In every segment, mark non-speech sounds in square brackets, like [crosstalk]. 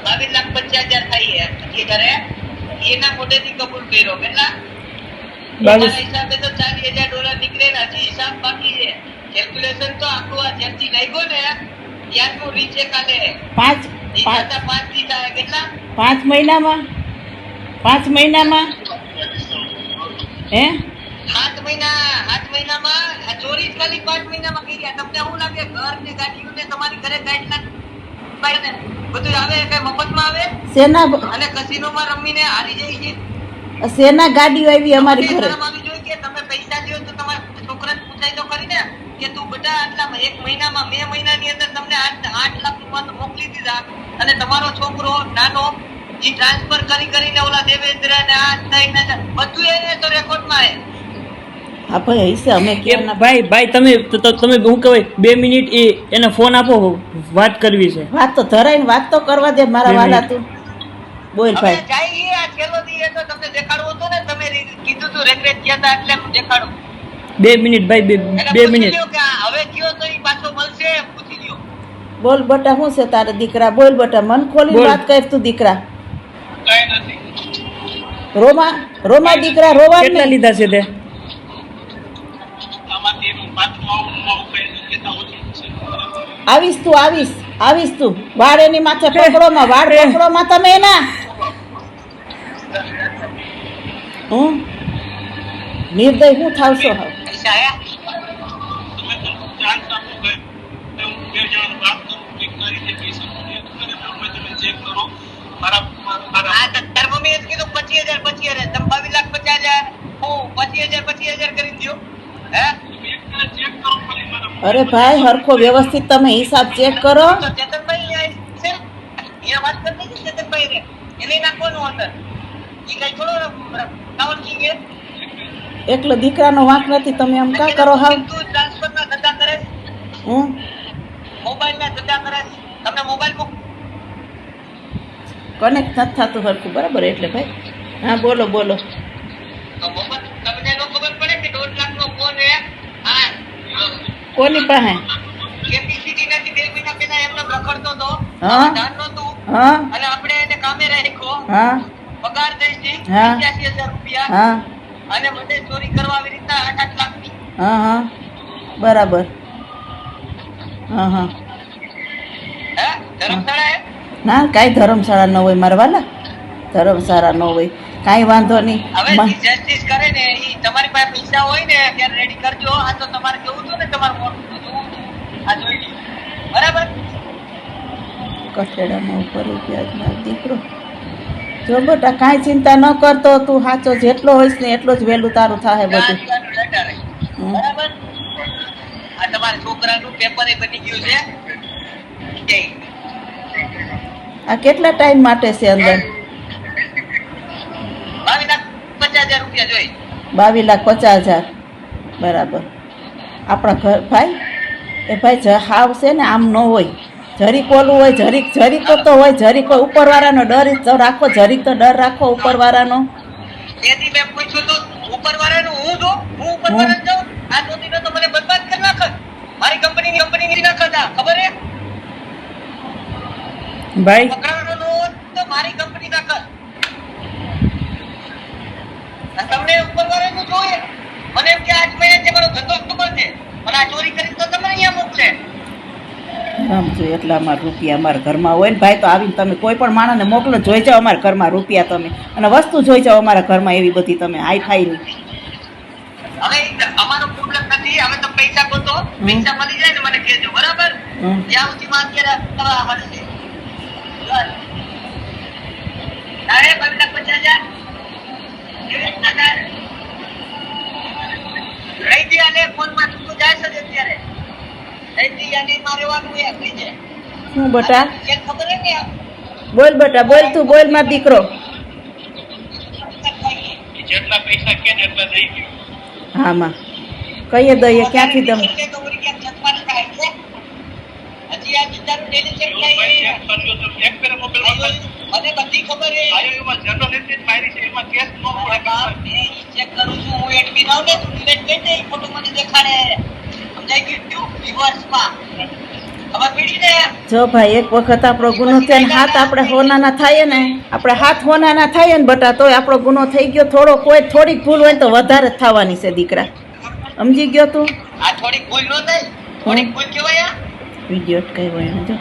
બાવીસ. લાખ પચાસ હજાર થાય એ ઘરે એના મોઢેથી કબૂલ કર્યો કેટલા હિસાબે તો ચાલીસ હજાર ડોલર નીકળે હજી હિસાબ બાકી છે કેલ્ક્યુલેશન તો આખું આ જ્યાંથી નાખ્યો ને ત્યાંનું રીચે કાલે પાંચ. પાંચ મહિનામાં? પાંચ મહિનામાં? હે? સાત મહિના સાત મહિનામાં ચોરી ખાલી પાંચ મહિનામાં કરી તમને શું લાગે ઘર ને ગાડીઓ ને તમારી ઘરે ગાઈડલાઈન બધું આવે કઈ મફતમાં આવે? સેના અને કસિનોમાં રમીને હારી જાય છે? સેના ગાડીઓ આવી અમારી ઘરે? આવી કે તમે પૈસા દો તો તમારા છોકરાને પૂછાય તો કરીને કે તું બધા આટલા એક મહિનામાં મે મહિનાની અંદર તમને આઠ આઠ લાખ રૂપિયા તો મોકલી દીધા. અને તમારો છોકરો નાનો એ ટ્રાન્સફર કરી કરીને ઓલા દેવેન્દ્ર ને આ થઈ ને બધું એને તો રેકોર્ડમાં હે. હા ભાઈ હશે અમે કેમ ભાઈ ભાઈ તમે તમે શું કહેવાય બે મિનિટ એ એને ફોન આપો વાત કરવી છે. વાત તો ધરાઈને વાત તો કરવા દે મારા વાલા તું બોલ ભાઈ. જાય આ છેલ્લો દી તો તમને દેખાડવો હતો ને તમે કીધું તું રેગ્રેટ થયા હતા એટલે હું દેખાડું. બે મિનિટ ભાઈ બે બે મિનિટ. લ્યો કે આ હવે કયો તો ઈ પાછો મળશે પૂછી લ્યો. બોલ બટા શું છે તારા દીકરા? બોલ બટા મન ખોલી વાત કર તું દીકરા. કઈ નથી. રોમા રોમા દીકરા રોવા કેટલા લીધા છે તે? આવીશ તું આવીશ આવીશ તું વાળ એની માથે પકડો માં વાળ એ. પકડો માં તમે એના હું નિર્દય હું થાવશો હવે પૈસા આયા તમે તો ચાન્સ આપો ગઈ હું બે જણ વાત કરું કે કઈ રીતે પૈસા મળે કરે તમે તમે ચેક કરો મારા મારા આ તો તાર મમ્મીએ જ કીધું પચીસ હજાર પચીસ હજાર તમે બાવીસ લાખ પચાસ હજાર હું પચીસ હજાર પચીસ હજાર કરી દો હે ચેક કરો ખાલી મારા અરે ભાઈ હરખો વ્યવસ્થિત તમે હિસાબ ચેક કરો. એકલો દીકરાનો વાંક નથી તમે આમ કા કરો છે, હું કનેક્ટ નથી થતું હરખું બરાબર? એટલે ભાઈ હા બોલો બોલો. કોની પાસે? કેપેસિટી નથી બે મહિના પહેલા એમને રખડતો હતો. હા. હા? અને આપણે એને કામે રાખ્યો. હા? પગાર દઈશી હા. પંચ્યાસી રૂપિયા. હા? અને મને ચોરી કરવા આવી રીતના આઠ આઠ લાખની. હા હા. બરાબર. હા હા. હે? ધર્મશાળા હે ના કાંઈ ધર્મશાળા ન હોય મારા વાલા. ધર્મશાળા ન હોય. કાંઈ વાંધો નહીં. હવે જસ્ટિસ કરે ને તમારી પાસે પૈસા હોય ને ત્યારે રેડી કરજો. આ તો તમારે કેવું હતું ને? તમારું મોટું જોવું હતું. આ જોઈ. બરાબર? કઠેડામાં ઉપર રૂપિયા દીકરો. જો બેટા કાંઈ ચિંતા ન કરતો તું સાચો જેટલો હોઈશ ને એટલો જ વહેલું તારું થાય બધું. બરાબર? આ તમારા છોકરાનું પેપર એ બની ગયું છે. આ કેટલા ટાઈમ માટે છે અંદર? પચાસ હજાર રૂપિયા જોઈ. બાવીસ લાખ પચાસ હજાર. બરાબર. આપણા ઘર ભાઈ એ ભાઈ હાવ છે ને આમ ન હોય. જરીક ઓલું હોય જરીક જરીક તો હોય જરીક ઉપરવાળાનો ડર તો રાખો જરીક તો ડર રાખો ઉપરવાળાનો. તેથી મેં પૂછ્યું તું ઉપરવાળાનું હું જો હું ઉપરવાળાને જાઉં? આ તો મને બરબાદ કરી નાખત મારી કંપનીની કંપનીની નાખત ખબર હે ભાઈ પકડાવાનો હોત તો મારી કંપની નાખત આ તમને ઉપરવાળાનું જોઈએ. મને એમ કે આજ મહિને છે મારો ધંધો ખબર છે. મને આ ચોરી કરી તો તમે અહીંયા મોકલે. સમજો એટલા અમારા રૂપિયા અમારા ઘરમાં હોય ને ભાઈ તો આવીને તમે કોઈ પણ માણસને મોકલો જોઈ જાઓ અમારા ઘરમાં રૂપિયા તમે. અને વસ્તુ જોઈ જાઓ અમારા ઘરમાં એવી બધી તમે હાઈ ફાઈની હવે અમારો પ્રોબ્લેમ નથી હવે તમે પૈસા ગોતો. પૈસા મળી જાય ને મને કહેજો બરાબર. જ્યાં સુધી માં અત્યારે તમારા મળશે તારે પચાસ હજાર? આને ફોનમાં તું જાય છે અત્યારે. રહી મારે શું બટા? ખબર હે બોલ બટા બોલ તું બોલ માર દીકરો. જેટલા પૈસા કે એટલા દઈ ગયો. હા માં. કહીએ દઈએ ક્યાંથી તમે? હજી આ બિચારું મને બધી ખબર મારા કરું છું. હું આવું ને તું કરી દે મને દેખાડે. સમજાઈ ગયું? ને? જો ભાઈ એક વખત આપણો ગુનો થયો ને હાથ આપણે હોનાના થાય ને આપણે હાથ હોનાના થાય ને બટા તોય આપણો ગુનો થઈ ગયો. થોડો કોઈ થોડીક ભૂલ હોય તો વધારે થવાની છે દીકરા. સમજી ગયો તું? આ થોડીક ભૂલ ન થાય થોડીક ભૂલ કેવાય આ? વીડિયો કહેવાય જો.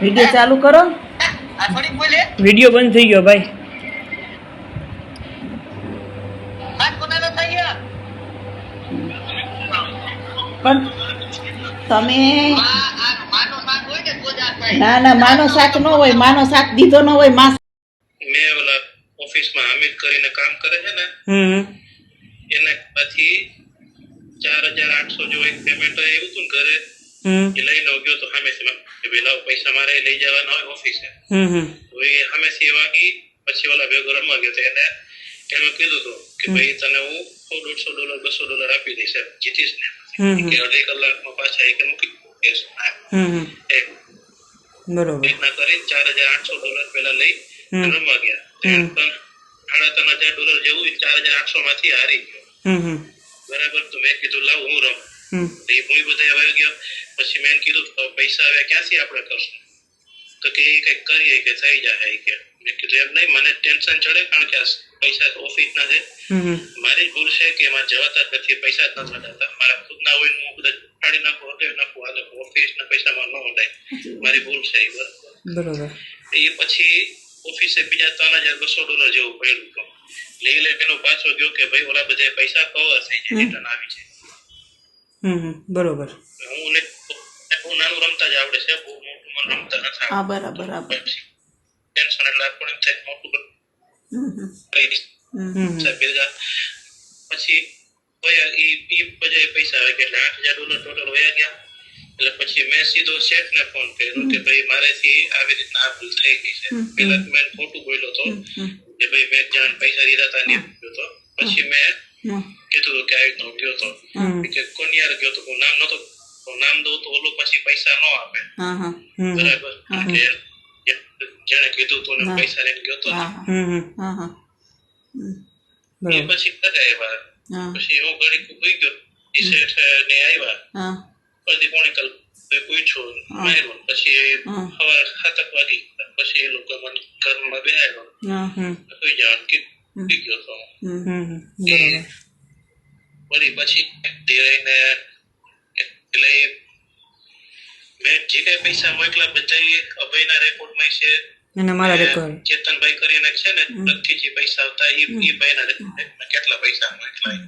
વીડિયો ચાલુ કરો. વીડિયો બંધ થઈ ગયો ભાઈ. પણ તમે આ આ માનો સાથ હોય ને ના ના માનો સાથ ન હોય માનો સાથ દીધો ન હોયમાં મેં ઓલા ઓફિસમાં હામિદ કરીને કામ કરે છે ને હમ. એને પછી ચાર હજાર આઠસો જેવું એક પેમેન્ટ આવ્યું હતું ને ઘરે. હમ. લઈ લઈને ગયો તો સામેથી પેલા પૈસા મારે લઈ જવાના હોય ઓફિસે. તો એ સામેથી વાગી પછી ઓલા ભેગો રમવા ગયો તો એને એને કીધું હતું કે ભાઈ તને હું સો દોઢસો ડોલર બસો ડોલર આપી દઈશ જીતીશ ને કે અઢી કલાકમાં પાછા એ કે મૂકી એક બરોબર. એના કરી ચાર હજાર આઠસો ડોલર પેલા લઈ રમવા ગયા. સાડા ત્રણ હજાર ડોલર જેવું ચાર હજાર આઠસો માંથી હારી ગયો. બરાબર તો મેં કીધું લાવ હું રમ. એ હું બધા હવે ગયો. પછી મેં કીધું પૈસા હવે ક્યાંથી આપણે કરશું? તો કે એ કંઈક કરીએ કે થઈ જાય કે. મેં કીધું એમ નહીં મને ટેન્શન ચડે કારણ કે પૈસા ઓફિસના છે. હમ હમ. મારી ભૂલ છે કે એમાં જવાતા જ નથી પૈસા જ નથી થતા મારા ખુદના હોય હું બધા ફાડી નાખું હગાવી નાખું લોકો ઓફિસના પૈસામાં ન હડાય મારી ભૂલ છે એ બરાબર. એ પછી ઓફિસે બીજા ત્રણ હજાર બસો ડોલર જેવું પડ્યું હતું એટલે લે પેલો પાછો ગયો કે ભાઈ ઓલા બધા પૈસા કવર થઈ જાય રિટર્ન આવી છે હમ બરોબર. હું હું નાનું રમતા જ આવડે છે બહુ મોટું મને રમતા નથી હા બરાબર બરાબર. ટેન્શન એટલે આપણને એમ થાય મોટું. પછી પૈસા આવી ગયા આઠ હજાર ડોલર ટોટલ વયા ગયા. એટલે પછી મેં સીધો શેઠને ફોન કર્યો. કે ભાઈ મારેથી આવી રીતના આ ભૂલ થઈ ગઈ છે. પેલા મેં ખોટું બોલ્યો હતો કે ભાઈ મેં જ્યાં પૈસા દીધા હતા ને હતો પછી મેં કીધું કે આવી રીતના ગયો હમ કે કોની યાર ગયો તો નામ નતો નામ દઉં તો ઓલો પછી પૈસા ન આપે. બરાબર. જેને કીધું તું. પૈસા લઈને ગયો તો એ પછી ઘરે આવ્યા. પછી હું ઘડીક ઊભી ગયો. ઈ શેઠ ને આવ્યા. પછી પોણી કલાક પૂછ્યું. માર્યું. પછી. સવારે સાતક વાગી પછી એ લોકો મને ઘરમાં બેહાડ્યો. સુઈ જવાનું કીધું. ગયો તો હમ. હમ હમ. બરોબર. વળી પછી ધીરેને એટલે મેં જે કઈ પૈસા મોકલા બધા એ અભયના રેકોર્ડમાં છે. અને મારા ને રેકોર્ડ ચેતનભાઈ કરીને છે ને નથી જે પૈસા આવતા એ એ ભાઈના રેકોર્ડમાં કેટલા પૈસા મોકલા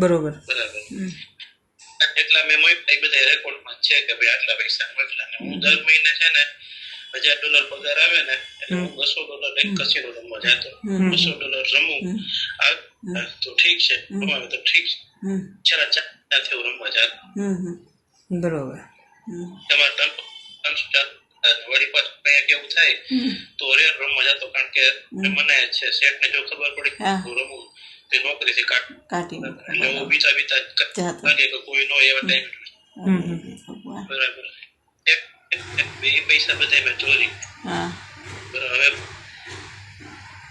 બરોબર. બરાબર. એટલા મેં મોકલા એ બધા રેકોર્ડમાં છે કે ભાઈ આટલા પૈસા મોકલા. ને હું દર મહિને છે ને હજાર ડોલર પગાર આવે ને એટલે હું બસો ડોલર લઈને કસીનો રમવા જતો. બસો ડોલર રમું. તો ઠીક છે. રમાવે તો ઠીક છે. છેલ્લા ચાર હું રમવા જતો. બરોબર. તમારે ત્રણસો ચાર વળી પાછું કઈ કેવું થાય તો રે રમવા જતો કારણ કે મને છે શેઠને જો ખબર પડી હું. રમું તે નોકરીથી કાઢ કાઢી એટલે હું બીજા બીજા લાગે કે કોઈ નો એવા ટાઈમ. બરાબર. બે પૈસા બધા મેં ચોરી. હા. હવે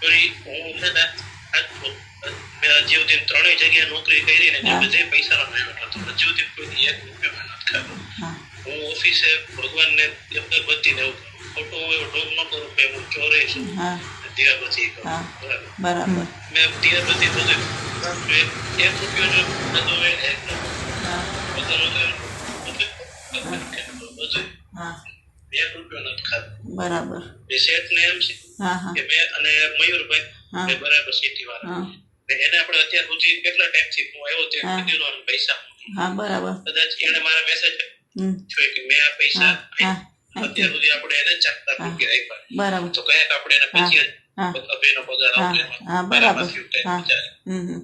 ચોરી હું છે ને મેં હજી સુધી ત્રણેય જગ્યાએ નોકરી કરી ને. બધે પૈસાનો વહીવટ હતો. હજી સુધી કોઈ એક રૂપિયો મેં નથી ખાધો હું ઓફિસે ભગવાનને અગરબત્તી ને એવું ખોટું એવો ઢોક ન કરું કે હું ચોરે છું. હા. કરું. બરાબર. બરાબર. મેં દીવાબત્તી બધું એક રૂપિયો જો નતો હોય ને એક નો હા. એક રૂપિયો નથી ખાધો. બરાબર. એ શેઠને એમ છે હા હા. કે મેં અને મયુરભાઈ એ બરાબર સિટી વાળા. એને આપણે અત્યાર સુધી કેટલા ટાઈમથી હું આવ્યો તે હા. કીધેલો પૈસા હા બરાબર. કદાચ એને મારા મેસેજ જોઈ કે મેં આ પૈસા અત્યાર સુધી આપણે એને ચાકતા. બરાબર. તો કયાક આપણે એને પછી હા અભયનો પગાર બરાબર. હા. હમ હમ.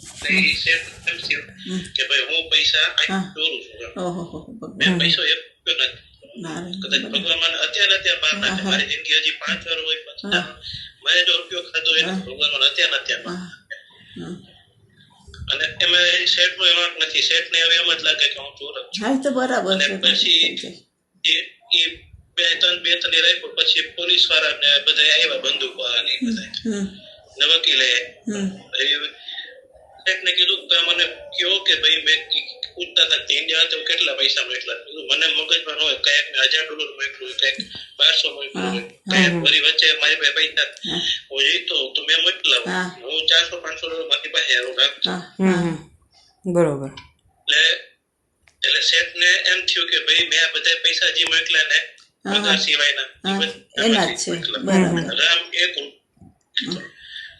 એ શેઠ એમ થયું કે ભાઈ હું પૈસા અહીં દોરું છું એમ. ઓહો હો મેં પૈસો એક નથી કદાચ ભગવાન અત્યારે અત્યારે બહાર નાખે મારી જિંદગી હજી પાંચ વાર હોય પછી મેં જો રૂપિયો ખાધો. ભગવાન અત્યારે અત્યારે. અને એમાં નથી હવે એમ જ લાગે કે હું ચોર જ છું તો બરાબર અને પછી એ એ બે ત્રણ બે ત્રણ રાખ્યો પછી પોલીસવાળા ને બધા આવ્યા બંદૂક વાળા ને બધા ને વકીલે શેઠને કીધું કે મને કયો કે ભાઈ મેં પૂછતા હતા ઇન્ડિયા તો કેટલા પૈસા મોકલા કીધું મને મગજમાં હોય કયાક મેં હજાર ડોલર મોકલું કયાક બારસો મોકલું કંઈક વળી વચ્ચે મારી પાસે પૈસા હોય તો તો મેં મોકલા. હું. ચારસો પાંચસો ડોલર મારી પાસે આવું રાખું હા હમ હમ. બરોબર. એટલે એટલે શેઠ ને એમ થયું કે ભાઈ મેં આ બધા પૈસા જે મોકલ્યા ને પગાર સિવાયના એ એના જ છે. બરાબર. રામ એક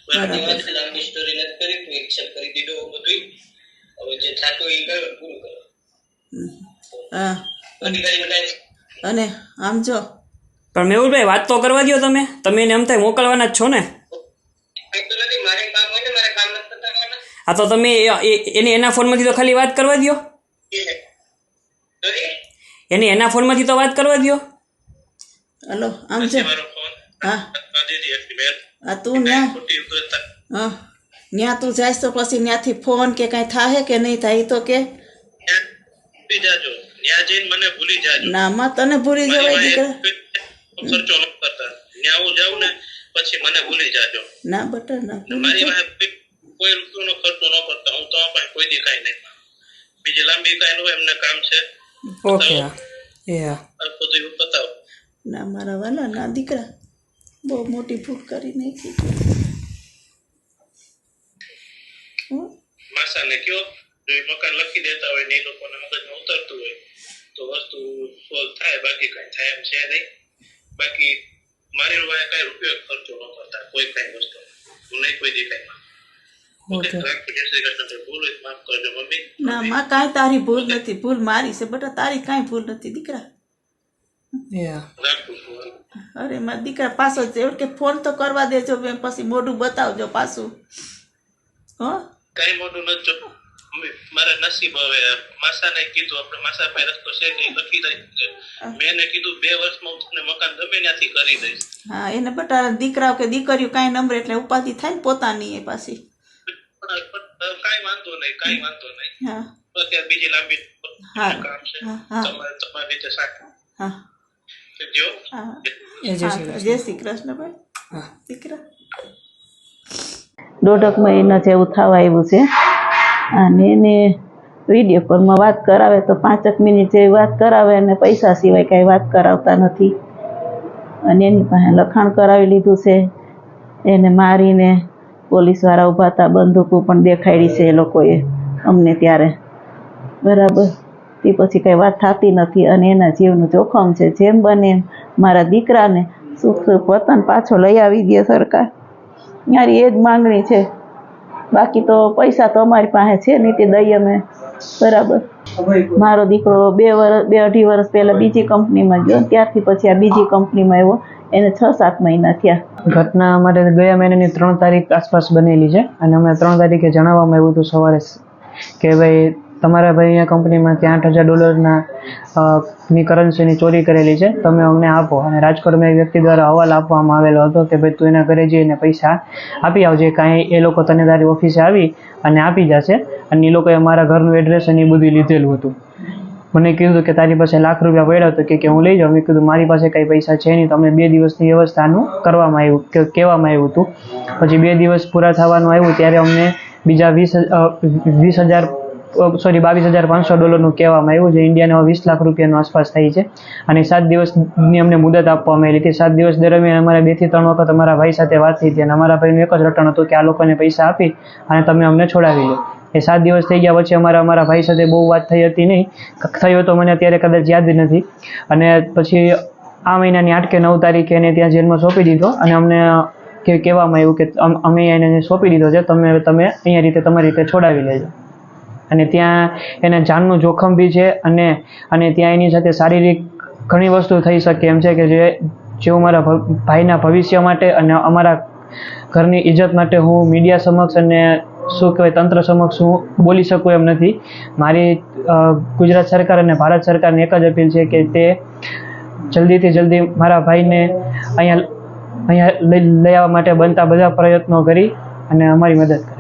બરાબર. બરાબર લાંબી સ્ટોરી નથી કરી તું એક્સેપ્ટ કરી દીધો બધું હવે જે થાતું એ કરો પૂરું કરો. હા. અને આમ જો. પણ મેહુલભાઈ વાત તો કરવા દો તમે. તમે એને એમ થાય મોકલવાના જ છો ને. હા તો નથી મારે કામ હોય ને મારે કામ નથી કરવાના. આ તો તમે એ- એ- એને એના ફોનમાંથી તો ખાલી વાત કરવા દો એની એને એના ફોનમાંથી તો વાત કરવા દો હલો આમ છે હા. આ તું ન્યા. [laughs] હા. ન્યા તું જાય તો પછી ત્યાંથી ફોન કે કાંઈ થાય કે નહીં થાય તો કે. જાજો. ન્યા જઈને મને ભૂલી જાજો. ના માં તને ભૂલી જવાય દીકરા. ખર્ચો ન કરતા. ન્યા હું જાઉં ને પછી મને ભૂલી જાજો. ના બટા ના. મારી જા. કોઈ રૂપિયાનો ખર્ચો ન કરતા. હું તો પાસે કોઈ દી કાંઈ નહીં. બીજી લાંબી કાંઈ ન હોય એમને કામ છે. ઓકે યા એ હા. આ બધું બતાવો. ના મારા વાલા ના દીકરા. બહુ મોટી ભૂલ કરી નાખી? માસાને કયો? જો મકાન લખી દેતા હોય ને એ લોકોને મગજમાં ઉતરતું હોય તો વસ્તુ સોલ્વ થાય બાકી કાંઈ થાય એમ છે નહીં. બાકી મારી વાંહે કઈ રૂપિયો ખર્ચો ન કરતા કોઈ કાંઈ વસ્તુ. હું નહીં કોઈ દી કાંઈ ના માં કાંઈ તારી ભૂલ નથી ભૂલ મારી છે બટા તારી કાંઈ ભૂલ નથી દીકરા. અરે મારા દીકરા પાછો જ એવું કે ફોન તો કરવા દેજો મેં પછી મોઢું બતાવજો પાછું. હો? કઈ મોઢું નથી જો. મારા નસીબ હવે માસાને કીધું આપણે માસા પાસે રસ્તો છે નહીં લખી દઈ મેં કીધું બે વર્ષમાં હું તમને મકાન ગમે ત્યાંથી કરી દઈશ. હા એને બટા દીકરાઓ કે દીકરીઓ કાંઈ નંબર એટલે ઉપાધિ થાય ને પોતાની એ પાછી. કાંઈ વાંધો નહીં કાંઈ વાંધો નહીં. હા. તો અત્યારે બીજી લાંબી હા. કામ છે. તમારે તમારી રીતે સાચું. હા. જય શ્રી કૃષ્ણ. ભાઈ દોઢક મહિના થવા આવ્યું છે. અને એને વીડિયો કોલમાં વાત કરાવે તો પાંચક મિનિટ જેવી વાત કરાવે અને પૈસા સિવાય કાંઈ વાત કરાવતા નથી. અને એની પાસે લખાણ કરાવી લીધું છે. એને મારીને પોલીસવાળા ઊભા હતા બંદૂકો પણ દેખાડી છે એ લોકોએ અમને ત્યારે. બરાબર. તે પછી કંઈ વાત થતી નથી અને એના જીવનું જોખમ છે, જેમ બને મારા દીકરાને સુખ વતન પાછો લઈ આવી દે સરકાર. મારી એ જ માંગણી છે. બાકી તો પૈસા તો અમારી પાસે છે નહીં તે દઈએ અમે. બરાબર. મારો દીકરો બે વર્ષ બે અઢી વર્ષ પહેલાં બીજી કંપનીમાં ગયો. ત્યારથી પછી આ બીજી કંપનીમાં આવ્યો. એને છ સાત મહિના થયા. ઘટના અમારે ગયા મહિનાની ત્રણ તારીખ આસપાસ બનેલી છે. અને અમે ત્રણ તારીખે જણાવવામાં આવ્યું હતું સવારે કે ભાઈ તમારા ભાઈ અહીંયા કંપનીમાંથી આઠ હજાર ડોલરના ની કરન્સીની ચોરી કરેલી છે, તમે અમને આપો. અને રાજકોટમાં એક વ્યક્તિ દ્વારા અહેવાલ આપવામાં આવેલો હતો કે ભાઈ તું એના ઘરે જઈને પૈસા આપી આવજે, કાંઈ એ લોકો તને તારી ઓફિસે આવી અને આપી જશે અને એ લોકોએ અમારા ઘરનું એડ્રેસ અને એ બધું લીધેલું હતું. મને કીધું કે તારી પાસે લાખ રૂપિયા પડ્યા હતો કે હું લઈ જાઉં. મેં કીધું, મારી પાસે કંઈ પૈસા છે નહીં. તમને બે દિવસની વ્યવસ્થાનું કરવામાં આવ્યું, કે કહેવામાં આવ્યું હતું. પછી બે દિવસ પૂરા થવાનું આવ્યું, ત્યારે અમને બીજા વીસ વીસ હજાર સોરી બાવીસ હજાર પાંચસો ડોલરનું કહેવામાં આવ્યું જે ઇન્ડિયાને વીસ લાખ રૂપિયાનો આસપાસ થાય છે. અને સાત દિવસની અમને મુદત આપવામાં આવી હતી. સાત દિવસ દરમિયાન અમારે બેથી ત્રણ વખત અમારા ભાઈ સાથે વાત થઈ હતી અને અમારા ભાઈનું એક જ રટણ હતું કે આ લોકોને પૈસા આપી અને તમે અમને છોડાવી લો. એ સાત દિવસ થઈ ગયા પછી અમારા અમારા ભાઈ સાથે બહુ વાત થઈ હતી નહીં. થયો તો મને અત્યારે કદાચ યાદ નથી. અને પછી આ મહિનાની આઠ કે નવ તારીખે એને ત્યાં જેલમાં સોંપી દીધો અને અમને કહેવામાં આવ્યું કે અમે એને સોંપી દીધો છે. તમે તમે અહીંયા રીતે તમારી રીતે છોડાવી લેજો. અને ત્યાં એને જાનનું જોખમ બી છે અને અને ત્યાં એની સાથે શારીરિક ઘણી વસ્તુ થઈ શકે. એમ છે કે જે જેવું મારા ભાઈના ભવિષ્ય માટે અને અમારા ઘરની ઇજ્જત માટે હું મીડિયા સમક્ષ અને શું કહેવાય, તંત્ર સમક્ષ હું બોલી શકું એમ નથી. મારી ગુજરાત સરકાર અને ભારત સરકારને એક જ અપીલ છે કે તે જલ્દીથી જલ્દી મારા ભાઈને અહીંયા અહીંયા લઈ લઈ આવવા માટે બનતા બધા પ્રયત્નો કરી અને અમારી મદદ કરે.